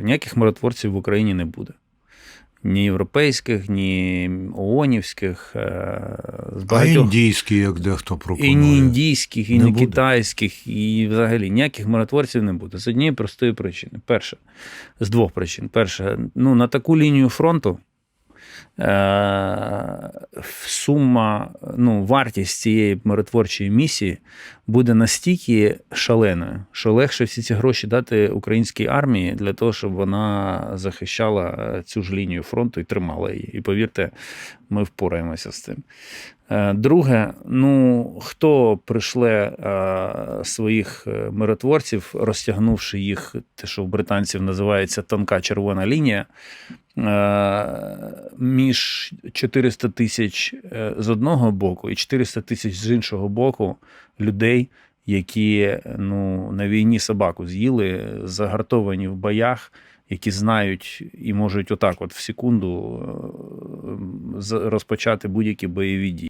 Ніяких миротворців в Україні не буде. Ні європейських, ні ООНівських, е, з А багатьох індійські, як дехто і ні індійських, і Не ні буде. китайських, і взагалі ніяких миротворців не буде. З однієї простої причини. Перше, з двох причин. Перше, ну, на таку лінію фронту сума, ну, вартість цієї миротворчої місії буде настільки шаленою, що легше всі ці гроші дати українській армії для того, щоб вона захищала е, цю ж лінію фронту і тримала її. І повірте, ми впораємося з цим. Е, Друге, ну хто прийшле е, своїх е, миротворців, розтягнувши їх, те, що в британців називається тонка червона лінія, е, між 400 тисяч е, з одного боку і 400 тисяч з іншого боку людей, які ну, на війні собаку з'їли, загартовані в боях. Які знають і можуть отак, от в секунду е, розпочати будь-які бойові дії.